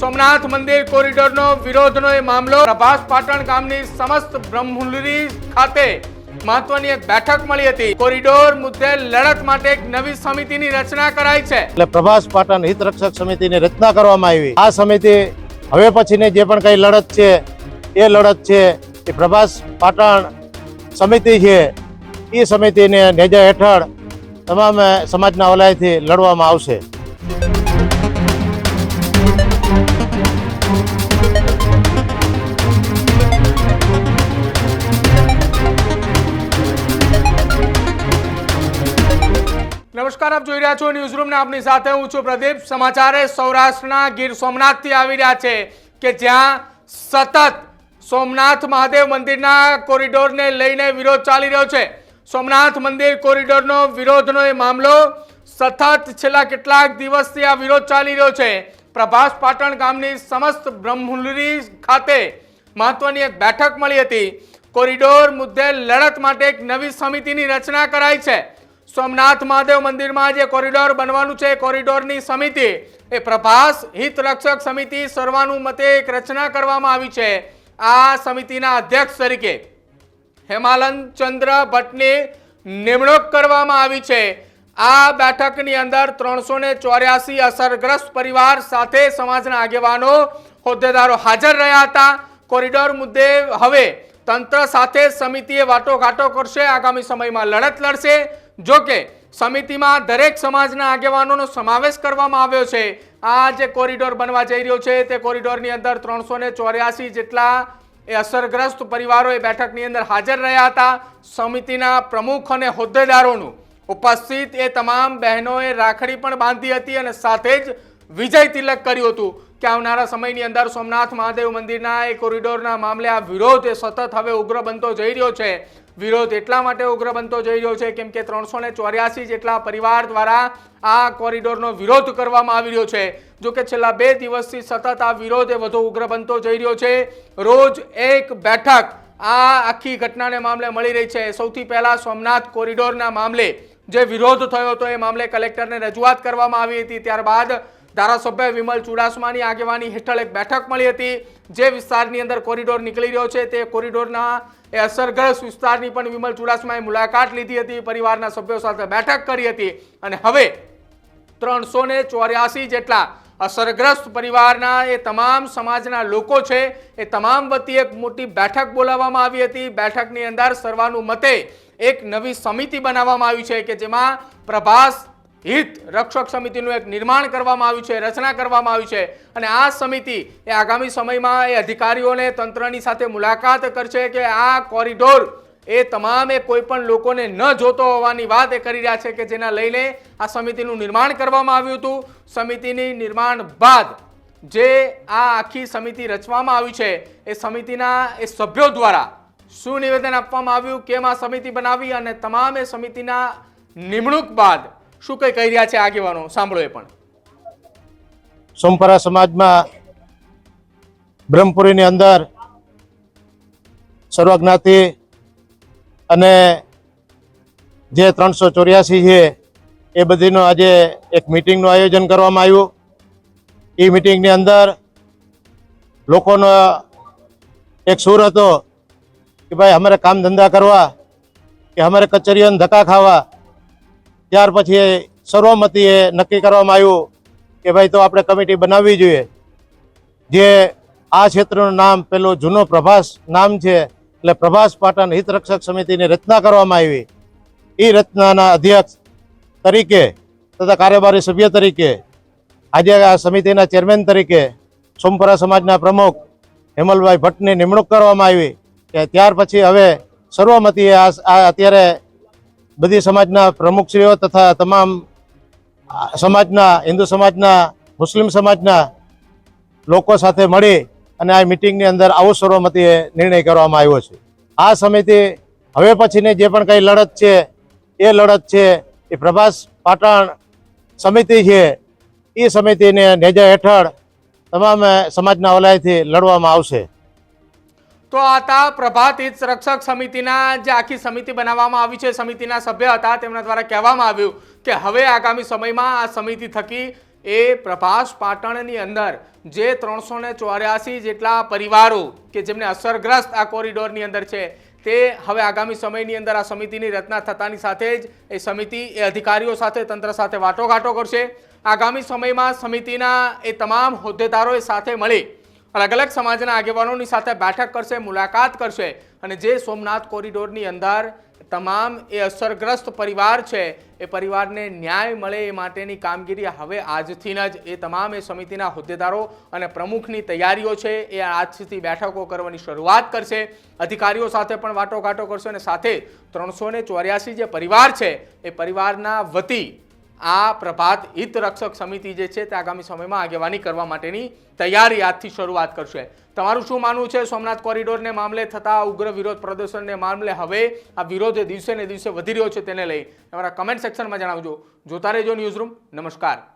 સોમનાથ મંદિર કોરિડોરનો વિરોધનો એ મામલો. પ્રભાસ પાટણ ગામની સમસ્ત બ્રહ્મુલરી ખાતે મહત્વની એક બેઠક મળી હતી. કોરિડોર મુદ્દે લડત માટે એક નવી સમિતિની રચના કરાઈ છે. એટલે પ્રભાસ પાટણ હિત રક્ષક સમિતિની રચના કરવામાં આવી. આ સમિતિ હવે પછીની જે પણ કઈ લડત છે, એ લડત છે, એ પ્રભાસ પાટણ સમિતિ છે એ સમિતિને નેજા હેઠળ તમામ સમાજના વલાયથી લડવામાં આવશે. નમસ્કાર, આપ જોઈ રહ્યા છો ન્યૂઝરૂમ ને આપની સાથે હું છું પ્રદીપ. સમાચારે સૌરાષ્ટ્રના ગીર સોમનાથથી આવી રહ્યા છે કે જ્યાં સતત સોમનાથ મહાદેવ મંદિરના કોરિડોરને લઈને વિરોધ ચાલી રહ્યો છે. સોમનાથ મંદિર કોરિડોરનો વિરોધનો એ મામલો સતત છેલ્લા કેટલાક દિવસથી આ વિરોધ ચાલી રહ્યો છે. પ્રભાસ પાટણ ગામની સમસ્ત બ્રહ્મુલરી ખાતે મહત્વની એક બેઠક મળી હતી. કોરિડોર મુદ્દે લડત માટે એક નવી સમિતિની રચના કરાઈ છે. સોમનાથ મહાદેવ મંદિરમાં જે કોરિડોર બનવાનું છે, કોરિડોરની સમિતિ, એ પ્રભાસ હિતરક્ષક સમિતિ સર્વાનુમતે એક રચના કરવામાં આવી છે. આ સમિતિના અધ્યક્ષ તરીકે હેમાલન ચંદ્ર ભટ્ટની નિમણૂક કરવામાં આવી છે. આ બેઠકની અંદર ત્રણસો ને ચોર્યાસી અસરગ્રસ્ત પરિવાર સાથે સમાજના આગેવાનો, હોદ્દેદારો હાજર રહ્યા હતા. કોરિડોર મુદ્દે હવે તંત્ર સાથે સમિતિએ વાટોઘાટો કરશે. આગામી સમયમાં લડત લડશે. જો કે સમિતિમાં દરેક સમાજના આગેવાનોનો સમાવેશ કરવામાં આવ્યો છે. આ જે કોરિડોર બનવા જઈ રહ્યો છે તે કોરિડોરની અંદર ત્રણસો ચોર્યાસી જેટલા એ અસરગ્રસ્ત પરિવારો એ બેઠકની અંદર હાજર રહ્યા હતા. સમિતિના પ્રમુખ અને હોદ્દેદારોનું ઉપસ્થિત એ તમામ બહેનોએ રાખડી પણ બાંધી હતી અને સાથે જ વિજય તિલક કર્યું હતું. કે આવનારા સમયની અંદર સોમનાથ મહાદેવ મંદિરના એ કોરિડોરના મામલે આ વિરોધ એ સતત હવે ઉગ્ર બનતો જઈ રહ્યો છે. વિરોધ એટલા માટે ઉગ્ર બનતો જઈ રહ્યો છે કેમ કે ત્રણસો ને ચોર્યાસી જેટલા પરિવાર દ્વારા આ કોરિડોરનો વિરોધ કરવામાં આવી રહ્યો છે. જો કે છેલ્લા બે દિવસથી સતત આ વિરોધ એ વધુ ઉગ્ર બનતો જઈ રહ્યો છે. રોજ એક બેઠક આ આખી ઘટનાને મામલે મળી રહી છે. સૌથી પહેલા સોમનાથ કોરિડોરના મામલે જે વિરોધ થયો હતો એ મામલે કલેક્ટરને રજૂઆત કરવામાં આવી હતી. ત્યારબાદ ધારાસભ્ય વિમલ ચુડાસમાની આગેવાની હેઠળ એક બેઠક મળી હતી. જે વિસ્તારની અંદર કોરિડોર નીકળી રહ્યો છે. તે કોરિડોરના એ અસરગ્રસ્ત વિસ્તારની પણ વિમલ ચુડાસમાએ મુલાકાત લીધી હતી. પરિવારના સભ્યો સાથે બેઠક કરી હતી. અને હવે ત્રણસો ચોર્યાસી જેટલા અસરગ્રસ્ત પરિવારના એ તમામ સમાજના લોકો છે, એ તમામ વતી એક મોટી બેઠક બોલાવવામાં આવી હતી. બેઠકની અંદર સર્વાનુમતે એક નવી સમિતિ બનાવવામાં આવી છે કે જેમાં પ્રભાસ હિત રક્ષક સમિતિનું એક નિર્માણ કરવામાં આવ્યું છે, રચના કરવામાં આવી છે અને આ સમિતિ એ આગામી સમયમાં એ અધિકારીઓને તંત્રની સાથે મુલાકાત કરશે કે આ કોરિડોર એ તમામે કોઈ પણ લોકોને ન જોતો હોવાની વાત એ કરી રહ્યા છે કે જેના લઈને આ સમિતિનું નિર્માણ કરવામાં આવ્યું હતું. સમિતિની નિર્માણ બાદ જે આ આખી સમિતિ રચવામાં આવી છે, એ સમિતિના એ સભ્યો દ્વારા શું નિવેદન આપવામાં આવ્યું કેમ આ સમિતિ બનાવી અને તમામે સમિતિના નિમણૂક બાદ શું કંઈ કહી રહ્યા છે આગેવાનો? સાંભળો એ પણ. સોમપરા સમાજમાં બ્રહ્મપુરીની અંદર સર્વજ્ઞાતિ અને જે ત્રણસો ચોર્યાસી છે, એ બધીનો આજે એક મિટિંગનું આયોજન કરવામાં આવ્યું. એ મિટિંગની અંદર લોકોનો એક સુર હતો કે ભાઈ, અમારે કામ ધંધા કરવા, કે અમારે કચેરીઓને ધક્કા ખાવા ત્યાર પછી સર્વમતીએ નક્કી કરવામાં આવ્યું કે ભાઈ તો આપણે કમિટી બનાવવી જોઈએ. જે આ ક્ષેત્રનું નામ પેલું જૂનો પ્રભાસ નામ છે, એટલે પ્રભાસ પાટણ હિતરક્ષક સમિતિની રચના કરવામાં આવી. એ રચનાના અધ્યક્ષ તરીકે તથા કાર્યવાહી સભ્ય તરીકે, આજે આ સમિતિના ચેરમેન તરીકે સોમપરા સમાજના પ્રમુખ હેમલભાઈ ભટ્ટની નિમણૂક કરવામાં આવી. કે ત્યાર પછી હવે સર્વમતીએ આ અત્યારે બધી સમાજના પ્રમુખશ્રીઓ તથા તમામ સમાજના, હિન્દુ સમાજના, મુસ્લિમ સમાજના લોકો સાથે મળી અને આ મિટિંગની અંદર આવો સર્વમતીએ નિર્ણય કરવામાં આવ્યો છે. આ સમિતિ હવે પછીની જે પણ કંઈ લડત છે, એ લડત છે, એ પ્રભાસ પાટણ સમિતિ છે, એ સમિતિને નેજા હેઠળ તમામ સમાજના વલાયથી લડવામાં આવશે. તો આતા પ્રભાત હિત રક્ષક સમિતિના જે આખી સમિતિ બનાવવામાં આવી છે, સમિતિના સભ્ય હતા, તેમના દ્વારા કહેવામાં આવ્યું કે હવે આગામી સમયમાં આ સમિતિ થકી એ પ્રભાસ પાટણની અંદર જે ત્રણસો ચોર્યાસી જેટલા પરિવારો કે જેમને અસરગ્રસ્ત આ કોરિડોરની અંદર છે, તે હવે આગામી સમયની અંદર આ સમિતિની રચના થતાની સાથે જ એ સમિતિ, એ અધિકારીઓ સાથે, તંત્ર સાથે વાટોઘાટો કરશે. આગામી સમયમાં સમિતિના એ તમામ હોદ્દેદારોએ સાથે મળી અલગ અલગ સમાજના આગેવાનોની સાથે બેઠક કરશે, મુલાકાત કરશે અને જે સોમનાથ કોરિડોરની અંદર તમામ એ અસરગ્રસ્ત પરિવાર છે, એ પરિવારને ન્યાય મળે એ માટેની કામગીરી હવે આજથી જ એ તમામ એ સમિતિના હોદ્દેદારો અને પ્રમુખની તૈયારીઓ છે, એ આજથી બેઠકો કરવાની શરૂઆત કરશે. અધિકારીઓ સાથે પણ વાટોઘાટો કરશે અને સાથે ત્રણસો ચોર્યાસી જે પરિવાર છે, એ પરિવારના વતી આ પ્રભાત હિત રક્ષક સમિતિ જે છે તે આગામી સમયમાં આગેવાની કરવા માટેની તૈયારી આજથી શરૂઆત કરશે. તમારું શું માનવું છે? સોમનાથ કોરિડોરને મામલે થતા ઉગ્ર વિરોધ પ્રદર્શનને મામલે હવે આ વિરોધ દિવસે ને દિવસે વધી રહ્યો છે તેને લઈ. તમારા કમેન્ટ સેક્શનમાં જણાવજો. જોતા રહેજો ન્યૂઝરૂમ નમસ્કાર.